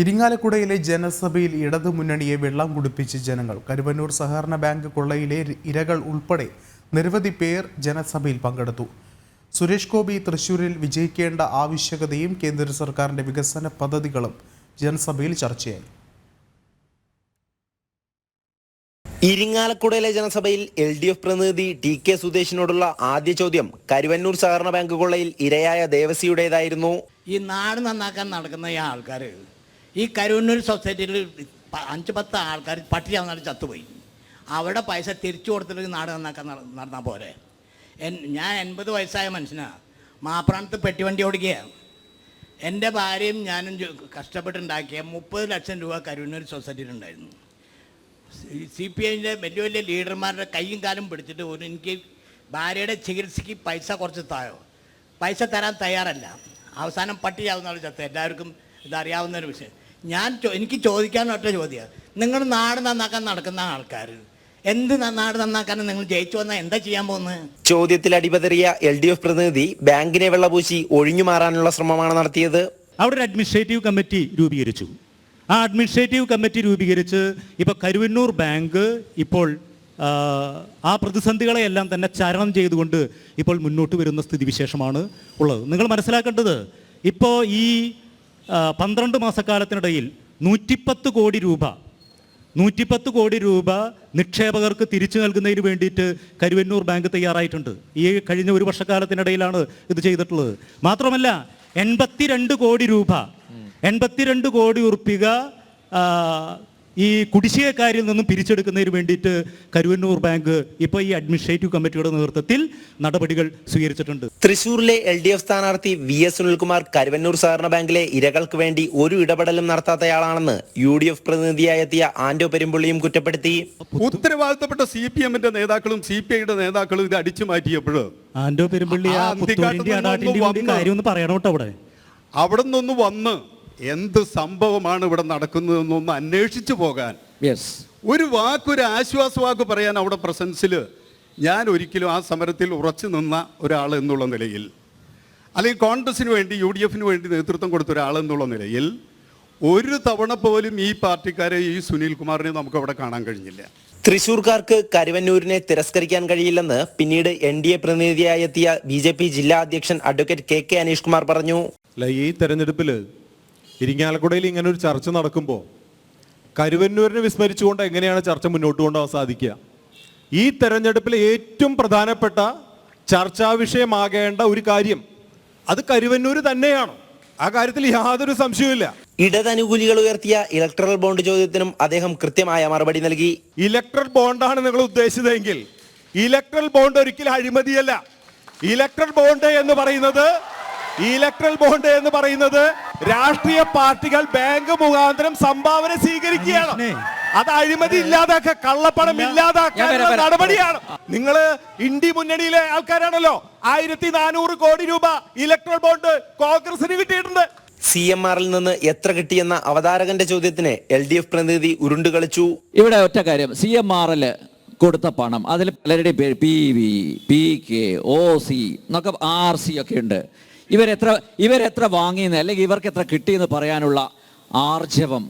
ഇരിങ്ങാലക്കുടയിലെ ജനസഭയിൽ ഇടതു മുന്നണിയെ വെള്ളം കുടിപ്പിച്ച് ജനങ്ങൾ. കരുവന്നൂർ സഹകരണ ബാങ്ക് കൊള്ളയിലെ ഇരകൾ ഉൾപ്പെടെ നിരവധി പേർ ജനസഭയിൽ പങ്കെടുത്തു. സുരേഷ് ഗോപി തൃശൂരിൽ വിജയിക്കേണ്ട ആവശ്യകതയും കേന്ദ്ര സർക്കാരിന്റെ വികസന പദ്ധതികളും ജനസഭയിൽ ചർച്ചയായി. ഇരിങ്ങാലക്കുടയിലെ ജനസഭയിൽ എൽ ഡി എഫ് പ്രതിനിധി ടി കെ സുദേശിനോടുള്ള ആദ്യ ചോദ്യം കരുവന്നൂർ സഹകരണ ബാങ്ക് കൊള്ളയിൽ ഇരയായ ദേവസിയുടേതായിരുന്നു. ഈ നാട് നന്നാക്കാൻ നടക്കുന്ന ഈ ആൾക്കാർ ഈ കരുവന്നൂർ സൊസൈറ്റിയിൽ അഞ്ച് പത്ത് ആൾക്കാർ പട്ടിണി വന്നിട്ട് ചത്തുപോയി. അവിടെ പൈസ തിരിച്ചു കൊടുത്തിട്ട് നാട് നന്നാക്കാൻ നട- നടന്നാൽ പോരെ. ഞാൻ എൺപത് വയസ്സായ മനുഷ്യനാണ് മാപ്രാണത്ത് പെട്ടിവണ്ടി ഓടിക്കുകയാണ് എന്റെ ഭാര്യയും ഞാനും കഷ്ടപ്പെട്ടുണ്ടാക്കിയ മുപ്പത് ലക്ഷം രൂപ കരുവന്നൂർ സൊസൈറ്റിയിലുണ്ടായിരുന്നു സി പി ഐന്റെ വലിയ വലിയ ലീഡർമാരുടെ കൈയും കാലും പിടിച്ചിട്ട് ഒരു എനിക്ക് ഭാര്യയുടെ ചികിത്സയ്ക്ക് പൈസ കുറച്ച് തായോ? പൈസ തരാൻ തയ്യാറല്ല. അവസാനം പട്ടിയാവുന്ന ആൾ ചത്ത. എല്ലാവർക്കും ഇതറിയാവുന്ന ഒരു വിഷയം. ഞാൻ എനിക്ക് ചോദിക്കാൻ ഒറ്റ ചോദ്യം. നിങ്ങൾ നാട് നന്നാക്കാൻ നടക്കുന്ന ആൾക്കാർ എന്ത് നാട് നന്നാക്കാനും നിങ്ങൾ ജയിച്ചു വന്നാൽ എന്താ ചെയ്യാൻ പോകുന്നത് ചോദ്യത്തിൽ അടിപതറിയ എൽ ഡി എഫ് പ്രതിനിധി ബാങ്കിനെ വെള്ളപൂശി ഒഴിഞ്ഞു മാറാനുള്ള ശ്രമമാണ് നടത്തിയത്. അവിടെ ഒരു അഡ്മിനിസ്ട്രേറ്റീവ് കമ്മിറ്റി രൂപീകരിച്ചു. ആ അഡ്മിനിസ്ട്രേറ്റീവ് കമ്മിറ്റി രൂപീകരിച്ച് ഇപ്പോൾ കരുവന്നൂർ ബാങ്ക് ഇപ്പോൾ ആ, പ്രതിസന്ധികളെ പ്രതിസന്ധികളെയെല്ലാം തന്നെ ചരണം ചെയ്തുകൊണ്ട് ഇപ്പോൾ മുന്നോട്ട് വരുന്ന സ്ഥിതിവിശേഷമാണ് ഉള്ളത്. നിങ്ങൾ മനസ്സിലാക്കേണ്ടത് ഇപ്പോൾ ഈ പന്ത്രണ്ട് മാസക്കാലത്തിനിടയിൽ നൂറ്റിപ്പത്ത് കോടി രൂപ നൂറ്റിപ്പത്ത് കോടി രൂപ നിക്ഷേപകർക്ക് തിരിച്ചു നൽകുന്നതിന് വേണ്ടിയിട്ട് കരുവന്നൂർ ബാങ്ക് തയ്യാറായിട്ടുണ്ട്. ഈ കഴിഞ്ഞ ഒരു വർഷക്കാലത്തിനിടയിലാണ് ഇത് ചെയ്തിട്ടുള്ളത്. മാത്രമല്ല എൺപത്തിരണ്ട് കോടി രൂപ എൺപത്തിരണ്ട് കോടി ഉറുപ്പിക ഈ കുടിശ്ശികക്കാരിൽ നിന്നും പിരിച്ചെടുക്കുന്നതിന് വേണ്ടിയിട്ട് കരുവന്നൂർ ബാങ്ക് ഇപ്പോൾ ഈ അഡ്മിനിസ്ട്രേറ്റീവ് കമ്മിറ്റിയുടെ നേതൃത്വത്തിൽ നടപടികൾ സ്വീകരിച്ചിട്ടുണ്ട്. തൃശൂരിലെ എൽ ഡി എഫ് സ്ഥാനാർത്ഥി വി എസ് സുനിൽകുമാർ കരുവന്നൂർ സഹകരണ ബാങ്കിലെ ഇരകൾക്ക് വേണ്ടി ഒരു ഇടപെടലും നടത്താത്തയാളാണെന്ന് യു ഡി എഫ് പ്രതിനിധിയായി എത്തിയ ആന്റോ പെരുമ്പുള്ളിയും കുറ്റപ്പെടുത്തി. ഉത്തരവാദിത്തപ്പെട്ട സി പി എമ്മിന്റെ നേതാക്കളും സി പി ഐയുടെ നേതാക്കളും ഇത് അടിച്ചു മാറ്റിയപ്പോൾ ആന്റോ പെരുമ്പള്ളി അവിടെ. നിന്നൊന്ന് വന്ന് എന്ത് സംഭവമാണ് ഇവിടെ നടക്കുന്നതെന്നൊന്ന് അന്വേഷിച്ചു പോകാൻ. യെസ് ഒരു വാക്കൊരു ആശ്വാസ വാക്ക് പറയാൻ അവിടെ പ്രസൻസിൽ ഞാൻ ഒരിക്കലും ആ സമരത്തിൽ ഉറച്ചു നിന്ന ഒരാൾ എന്നുള്ള നിലയിൽ അല്ലെങ്കിൽ കോൺഗ്രസിന് വേണ്ടി യു ഡി എഫിന് വേണ്ടി നേതൃത്വം കൊടുത്ത ഒരാൾ എന്നുള്ള നിലയിൽ ഒരു തവണ പോലും ഈ പാർട്ടിക്കാരെ ഈ സുനിൽ കുമാറിനെ നമുക്ക് അവിടെ കാണാൻ കഴിഞ്ഞില്ല. തൃശൂർക്കാർക്ക് കരുവന്നൂരിനെ തിരസ്കരിക്കാൻ കഴിയില്ലെന്ന് പിന്നീട് എൻ ഡി എ പ്രതിനിധിയായെത്തിയ ബി ജെ പി ജില്ലാ അധ്യക്ഷൻ advocate K K Aneesh Kumar പറഞ്ഞു. അല്ല ഈ തെരഞ്ഞെടുപ്പിൽ ഇരിങ്ങാലക്കുടയിൽ ഇങ്ങനെ ഒരു ചർച്ച നടക്കുമ്പോൾ കരുവന്നൂരിനെ വിസ്മരിച്ചുകൊണ്ട് എങ്ങനെയാണ് ചർച്ച മുന്നോട്ട് കൊണ്ടുപോകാൻ സാധിക്കുക ഈ തെരഞ്ഞെടുപ്പിലെ ഏറ്റവും പ്രധാനപ്പെട്ട ചർച്ചാ വിഷയമാകേണ്ട ഒരു കാര്യം അത് കരുവന്നൂർ തന്നെയാണ്. ആ കാര്യത്തിൽ യാതൊരു സംശയവുമില്ല. ഇടതനുകൂലികൾ ഉയർത്തിയ ഇലക്ട്രൽ ബോണ്ട് ചോദ്യത്തിനും അദ്ദേഹം കൃത്യമായ മറുപടി നൽകി. ഇലക്ട്രൽ ബോണ്ടാണ് നിങ്ങൾ ഉദ്ദേശിച്ചതെങ്കിൽ ഇലക്ട്രൽ ബോണ്ട് ഒരിക്കലും അഴിമതിയല്ല. ഇലക്ട്രൽ ബോണ്ട് എന്ന് പറയുന്നത് ഇലക്ട്രൽ ബോണ്ട് എന്ന് പറയുന്നത് രാഷ്ട്രീയ പാർട്ടികൾ ബാങ്ക് മുഖാന്തരം സംഭാവന സ്വീകരിക്കുകയാണ്. അത് അഴിമതി ഇല്ലാതാക്കുക കള്ളപ്പണം ഇല്ലാതാക്കാനുള്ള. നടപടിയാണ്. നിങ്ങൾ ഇന്ത്യ മുന്നണിയിലെ ആൾക്കാരാണല്ലോ. ആയിരത്തി നാനൂറ് കോടി രൂപ ഇലക്ട്രൽ ബോണ്ട് കോൺഗ്രസിന് കിട്ടിയിട്ടുണ്ട്. സി എം ആറിൽ നിന്ന് എത്ര കിട്ടിയെന്ന അവതാരകന്റെ ചോദ്യത്തിന് എൽ ഡി എഫ് പ്രതിനിധി ഉരുണ്ടുകളിച്ചു. ഇവിടെ ഒറ്റ കാര്യം. സി എം ആറിൽ കൊടുത്ത പണം അതിൽ പലരുടെയും പേര് P V P K O C എന്നൊക്കെ ആർ സി ഒക്കെ ഉണ്ട്. ഇവരെത്ര ഇവരെത്ര വാങ്ങിയെന്ന് അല്ലെങ്കിൽ ഇവർക്ക് എത്ര കിട്ടിയെന്ന് പറയാനുള്ള ആർജവം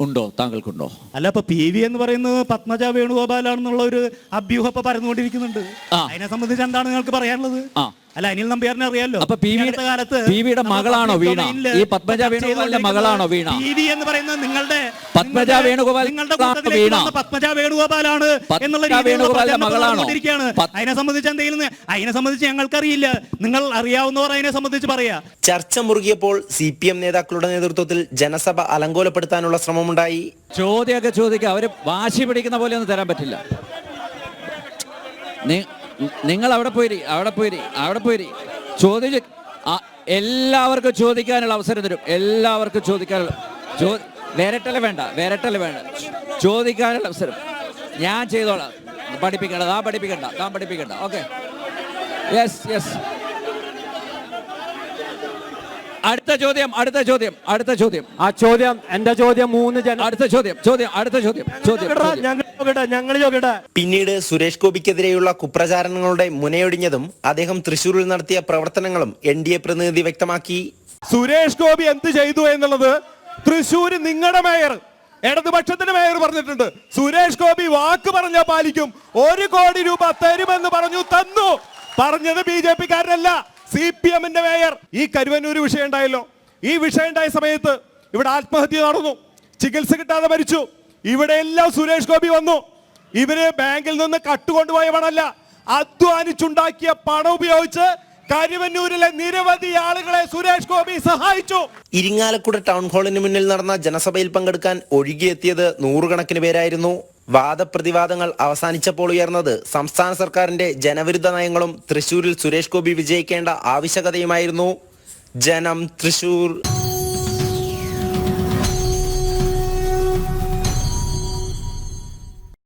ഉണ്ടോ താങ്കൾക്കുണ്ടോ? അല്ല ഇപ്പൊ പി വി എന്ന് പറയുന്നത് പത്മജ വേണുഗോപാലാണെന്നുള്ള ഒരു അഭ്യൂഹം ഇപ്പൊ പരന്നുകൊണ്ടിരിക്കുന്നുണ്ട്. അതിനെ സംബന്ധിച്ച് എന്താണ് നിങ്ങൾക്ക് പറയാനുള്ളത്? ആ. അല്ല അനിൽ നമ്പ്യാറിനെ അറിയാലോ അപ്പൊ പി കാലത്ത് പി വിയുടെ മകളാണോ വീണ? ഈ പത്മജ വേണുഗോപാലിന്റെ മകളാണോ വീണ? പി വി എന്ന് പറയുന്നത് നിങ്ങളുടെ പത്മജ വേണുഗോപാൽ നിങ്ങളുടെ വീണ? പത്മജ വേണുഗോപാലാണ് എന്നുള്ള രീതിയിലുള്ള വേണുഗോപാലിന്റെ മകളാണോ? അതിനെ സംബന്ധിച്ച് എന്തെങ്കിലും അതിനെ സംബന്ധിച്ച് ഞങ്ങൾക്കറിയില്ല നിങ്ങൾ അറിയാവുന്നവർ അതിനെ സംബന്ധിച്ച് പറയാ ചർച്ച മുറുകിയപ്പോൾ സി പി എം നേതാക്കളുടെ നേതൃത്വത്തിൽ ജനസഭ അലങ്കോലപ്പെടുത്താനുള്ള ശ്രമമുണ്ടായി ചോദ്യമൊക്കെ ചോദിക്കുക അവർ വാശി പിടിക്കുന്ന പോലെ ഒന്നും തരാൻ പറ്റില്ല നി- നിങ്ങൾ അവിടെ പോയിരി അവിടെ പോയിരി അവിടെ പോയിരി ചോദിച്ച് എല്ലാവർക്കും ചോദിക്കാനുള്ള അവസരം തരും. എല്ലാവർക്കും ചോദിക്കാനുള്ള ചോ വേരട്ടല വേണ്ട വേരട്ടല വേണ്ട. ചോദിക്കാനുള്ള അവസരം. ഞാൻ ചെയ്തോളാം. പഠിപ്പിക്കണ്ട താൻ പഠിപ്പിക്കണ്ട താൻ പഠിപ്പിക്കണ്ട. ഓക്കെ യെസ് യെസ് അടുത്ത ചോദ്യം അടുത്ത ചോദ്യം അടുത്ത ചോദ്യം. ആ ചോദ്യം എന്റെ ചോദ്യം മൂന്ന് ജന അടുത്ത ചോദ്യം ചോദ്യം അടുത്ത ചോദ്യം ചോദ്യം പിന്നീട് സുരേഷ് ഗോപിക്കെതിരെയുള്ള കുപ്രചാരണങ്ങളുടെ മുനയൊടിഞ്ഞതും അദ്ദേഹം തൃശൂരിൽ നടത്തിയ പ്രവർത്തനങ്ങളും എൻ ഡി എ പ്രതിനിധി വ്യക്തമാക്കി. സുരേഷ് ഗോപി എന്ത് ചെയ്തു എന്നുള്ളത് തൃശൂർ നിങ്ങളുടെ മേയർ ഇടതുപക്ഷത്തിന്റെ മേയർ പറഞ്ഞിട്ടുണ്ട്. സുരേഷ് ഗോപി വാക്ക് പറഞ്ഞ പാലിക്കും. ഒരു കോടി രൂപ തരുമെന്ന് പറഞ്ഞു തന്നു. പറഞ്ഞത് ബി ജെ പിക്കാരനല്ല. സി പി എമ്മിന്റെ മേയർ ഈ കരുവന്നൂർ വിഷയം ഉണ്ടായല്ലോ. ഈ വിഷയം ഉണ്ടായ സമയത്ത് ഇവിടെ ആത്മഹത്യ നടന്നു. ചികിത്സ കിട്ടാതെ മരിച്ചു. ഇവിടെ എല്ലാം സുരേഷ് ഗോപി വന്നു. ഇവർ ബാങ്കിൽ നിന്ന് കട്ടുകൊണ്ടുപോയ പണമല്ല അധ്വാനിച്ചുണ്ടാക്കിയ പണം ഉപയോഗിച്ച് കരുവന്നൂരിലെ നിരവധി ആളുകളെ സുരേഷ് ഗോപി സഹായിച്ചു. ഇരിങ്ങാലക്കുട ടൗൺ ഹാളിന് മുന്നിൽ നടന്ന ജനസഭയിൽ പങ്കെടുക്കാൻ ഒഴുകിയെത്തിയത് നൂറുകണക്കിന് പേരായിരുന്നു. വാദപ്രതിവാദങ്ങൾ അവസാനിച്ചപ്പോൾ ഉയർന്നത് സംസ്ഥാന സർക്കാരിന്റെ ജനവിരുദ്ധ നയങ്ങളും തൃശൂരിൽ സുരേഷ് ഗോപി വിജയിക്കേണ്ട ആവശ്യകതയുമായിരുന്നു. ജനം തൃശൂർ.